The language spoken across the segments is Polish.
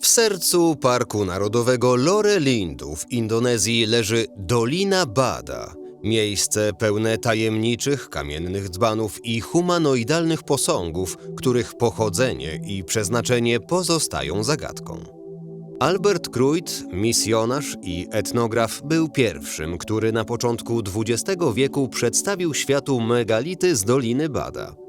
W sercu Parku Narodowego Lore Lindu w Indonezji leży Dolina Bada. Miejsce pełne tajemniczych kamiennych dzbanów i humanoidalnych posągów, których pochodzenie i przeznaczenie pozostają zagadką. Albert Kruit, misjonarz i etnograf, był pierwszym, który na początku XX wieku przedstawił światu megality z Doliny Bada.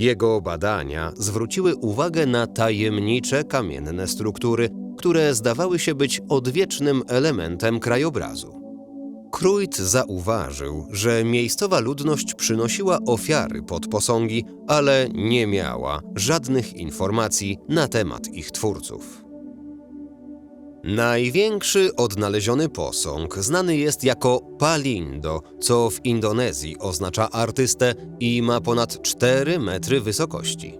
Jego badania zwróciły uwagę na tajemnicze kamienne struktury, które zdawały się być odwiecznym elementem krajobrazu. Kruit zauważył, że miejscowa ludność przynosiła ofiary pod posągi, ale nie miała żadnych informacji na temat ich twórców. Największy odnaleziony posąg znany jest jako Palindo, co w Indonezji oznacza artystę i ma ponad 4 metry wysokości.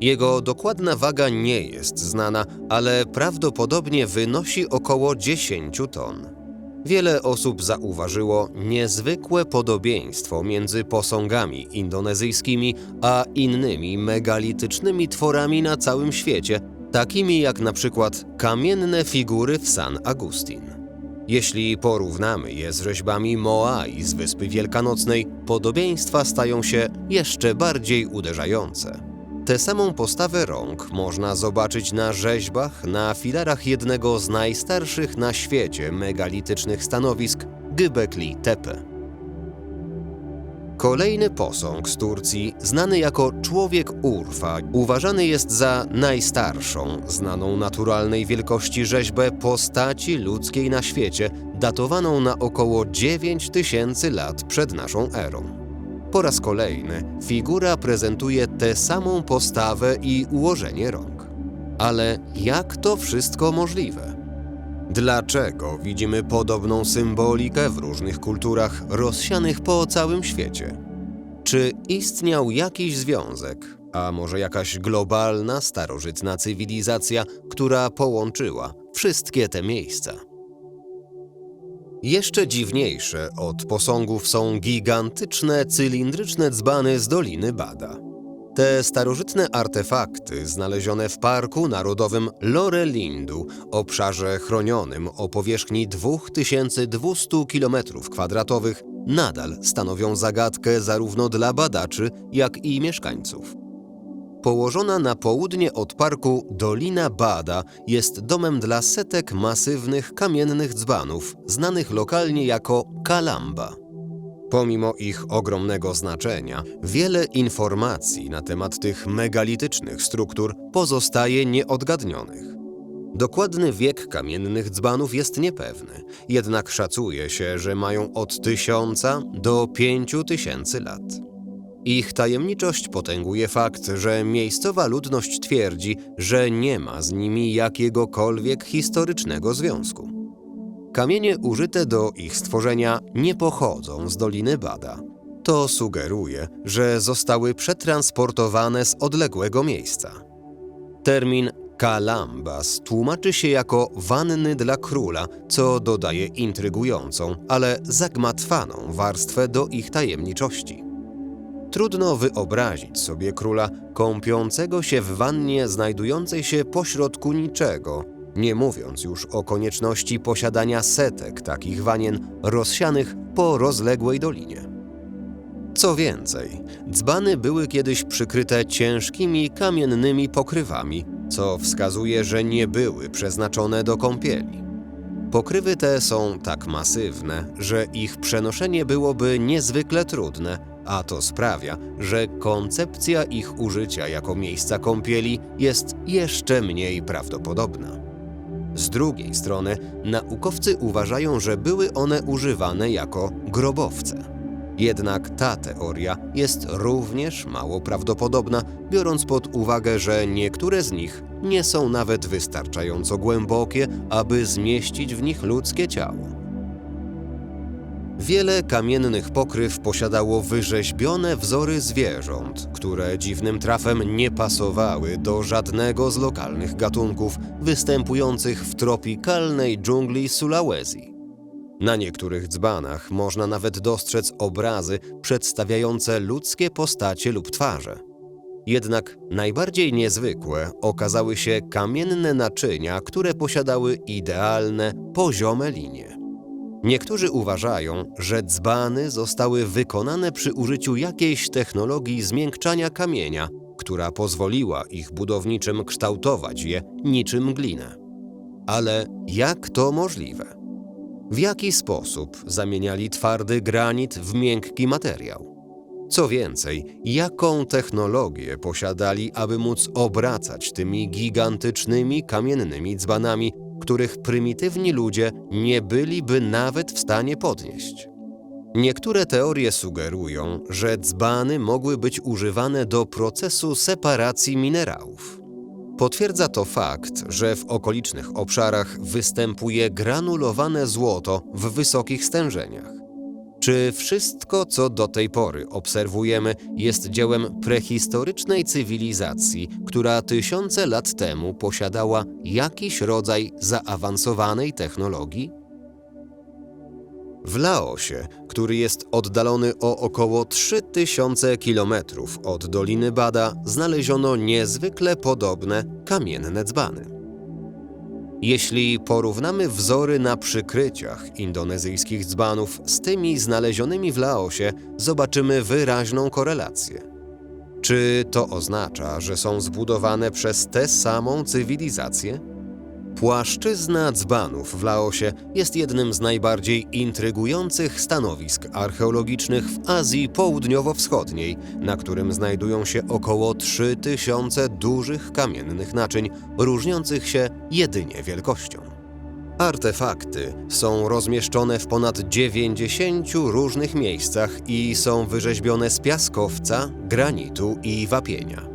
Jego dokładna waga nie jest znana, ale prawdopodobnie wynosi około 10 ton. Wiele osób zauważyło niezwykłe podobieństwo między posągami indonezyjskimi a innymi megalitycznymi tworami na całym świecie, takimi jak na przykład kamienne figury w San Agustin. Jeśli porównamy je z rzeźbami Moai z Wyspy Wielkanocnej, podobieństwa stają się jeszcze bardziej uderzające. Tę samą postawę rąk można zobaczyć na rzeźbach na filarach jednego z najstarszych na świecie megalitycznych stanowisk Göbekli Tepe. Kolejny posąg z Turcji, znany jako człowiek Urfa, uważany jest za najstarszą, znaną naturalnej wielkości rzeźbę postaci ludzkiej na świecie, datowaną na około 9000 lat przed naszą erą. Po raz kolejny figura prezentuje tę samą postawę i ułożenie rąk. Ale jak to wszystko możliwe? Dlaczego widzimy podobną symbolikę w różnych kulturach rozsianych po całym świecie? Czy istniał jakiś związek, a może jakaś globalna, starożytna cywilizacja, która połączyła wszystkie te miejsca? Jeszcze dziwniejsze od posągów są gigantyczne, cylindryczne dzbany z Doliny Bada. Te starożytne artefakty znalezione w Parku Narodowym Lore Lindu, obszarze chronionym o powierzchni 2200 km2, nadal stanowią zagadkę zarówno dla badaczy, jak i mieszkańców. Położona na południe od parku Dolina Bada jest domem dla setek masywnych kamiennych dzbanów, znanych lokalnie jako kalamba. Pomimo ich ogromnego znaczenia, wiele informacji na temat tych megalitycznych struktur pozostaje nieodgadnionych. Dokładny wiek kamiennych dzbanów jest niepewny, jednak szacuje się, że mają od 1000 do 5000 lat. Ich tajemniczość potęguje fakt, że miejscowa ludność twierdzi, że nie ma z nimi jakiegokolwiek historycznego związku. Kamienie użyte do ich stworzenia nie pochodzą z Doliny Bada. To sugeruje, że zostały przetransportowane z odległego miejsca. Termin kalambas tłumaczy się jako wanny dla króla, co dodaje intrygującą, ale zagmatwaną warstwę do ich tajemniczości. Trudno wyobrazić sobie króla kąpiącego się w wannie znajdującej się pośrodku niczego, nie mówiąc już o konieczności posiadania setek takich wanien rozsianych po rozległej dolinie. Co więcej, dzbany były kiedyś przykryte ciężkimi kamiennymi pokrywami, co wskazuje, że nie były przeznaczone do kąpieli. Pokrywy te są tak masywne, że ich przenoszenie byłoby niezwykle trudne, a to sprawia, że koncepcja ich użycia jako miejsca kąpieli jest jeszcze mniej prawdopodobna. Z drugiej strony, naukowcy uważają, że były one używane jako grobowce. Jednak ta teoria jest również mało prawdopodobna, biorąc pod uwagę, że niektóre z nich nie są nawet wystarczająco głębokie, aby zmieścić w nich ludzkie ciało. Wiele kamiennych pokryw posiadało wyrzeźbione wzory zwierząt, które dziwnym trafem nie pasowały do żadnego z lokalnych gatunków występujących w tropikalnej dżungli Sulawesi. Na niektórych dzbanach można nawet dostrzec obrazy przedstawiające ludzkie postacie lub twarze. Jednak najbardziej niezwykłe okazały się kamienne naczynia, które posiadały idealne, poziome linie. Niektórzy uważają, że dzbany zostały wykonane przy użyciu jakiejś technologii zmiękczania kamienia, która pozwoliła ich budowniczym kształtować je niczym glinę. Ale jak to możliwe? W jaki sposób zamieniali twardy granit w miękki materiał? Co więcej, jaką technologię posiadali, aby móc obracać tymi gigantycznymi kamiennymi dzbanami, których prymitywni ludzie nie byliby nawet w stanie podnieść? Niektóre teorie sugerują, że dzbany mogły być używane do procesu separacji minerałów. Potwierdza to fakt, że w okolicznych obszarach występuje granulowane złoto w wysokich stężeniach. Czy wszystko, co do tej pory obserwujemy, jest dziełem prehistorycznej cywilizacji, która tysiące lat temu posiadała jakiś rodzaj zaawansowanej technologii? W Laosie, który jest oddalony o około 3000 km od Doliny Bada, znaleziono niezwykle podobne kamienne dzbany. Jeśli porównamy wzory na przykryciach indonezyjskich dzbanów z tymi znalezionymi w Laosie, zobaczymy wyraźną korelację. Czy to oznacza, że są zbudowane przez tę samą cywilizację? Płaszczyzna dzbanów w Laosie jest jednym z najbardziej intrygujących stanowisk archeologicznych w Azji Południowo-Wschodniej, na którym znajdują się około 3000 dużych kamiennych naczyń, różniących się jedynie wielkością. Artefakty są rozmieszczone w ponad 90 różnych miejscach i są wyrzeźbione z piaskowca, granitu i wapienia.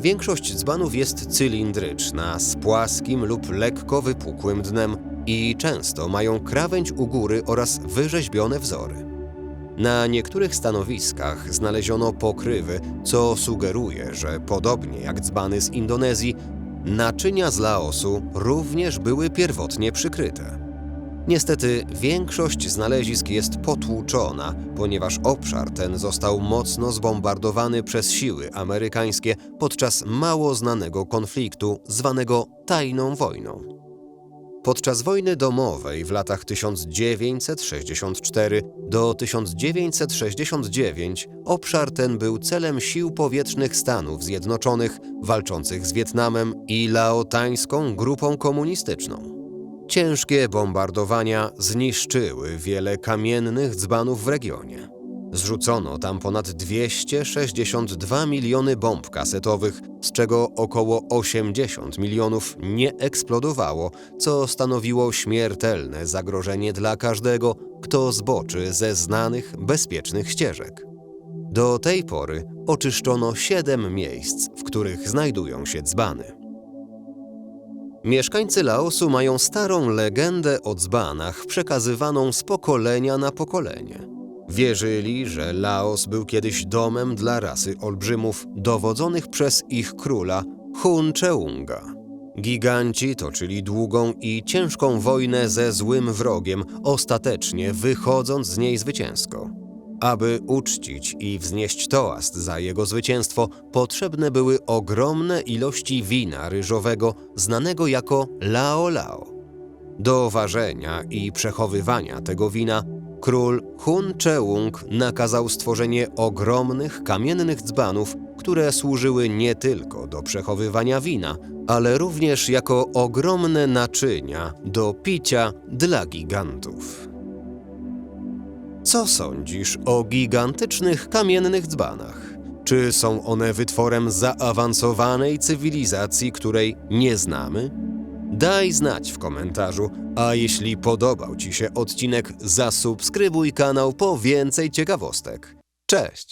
Większość dzbanów jest cylindryczna, z płaskim lub lekko wypukłym dnem i często mają krawędź u góry oraz wyrzeźbione wzory. Na niektórych stanowiskach znaleziono pokrywy, co sugeruje, że podobnie jak dzbany z Indonezji, naczynia z Laosu również były pierwotnie przykryte. Niestety większość znalezisk jest potłuczona, ponieważ obszar ten został mocno zbombardowany przez siły amerykańskie podczas mało znanego konfliktu zwanego Tajną Wojną. Podczas wojny domowej w latach 1964 do 1969 obszar ten był celem sił powietrznych Stanów Zjednoczonych walczących z Wietnamem i laotańską grupą komunistyczną. Ciężkie bombardowania zniszczyły wiele kamiennych dzbanów w regionie. Zrzucono tam ponad 262 miliony bomb kasetowych, z czego około 80 milionów nie eksplodowało, co stanowiło śmiertelne zagrożenie dla każdego, kto zboczy ze znanych, bezpiecznych ścieżek. Do tej pory oczyszczono siedem miejsc, w których znajdują się dzbany. Mieszkańcy Laosu mają starą legendę o dzbanach przekazywaną z pokolenia na pokolenie. Wierzyli, że Laos był kiedyś domem dla rasy olbrzymów dowodzonych przez ich króla Hun Cheunga. Giganci toczyli długą i ciężką wojnę ze złym wrogiem, ostatecznie wychodząc z niej zwycięsko. Aby uczcić i wznieść toast za jego zwycięstwo, potrzebne były ogromne ilości wina ryżowego, znanego jako Lao Lao. Do ważenia i przechowywania tego wina król Hun Cheung nakazał stworzenie ogromnych kamiennych dzbanów, które służyły nie tylko do przechowywania wina, ale również jako ogromne naczynia do picia dla gigantów. Co sądzisz o gigantycznych kamiennych dzbanach? Czy są one wytworem zaawansowanej cywilizacji, której nie znamy? Daj znać w komentarzu, a jeśli podobał Ci się odcinek, zasubskrybuj kanał po więcej ciekawostek. Cześć!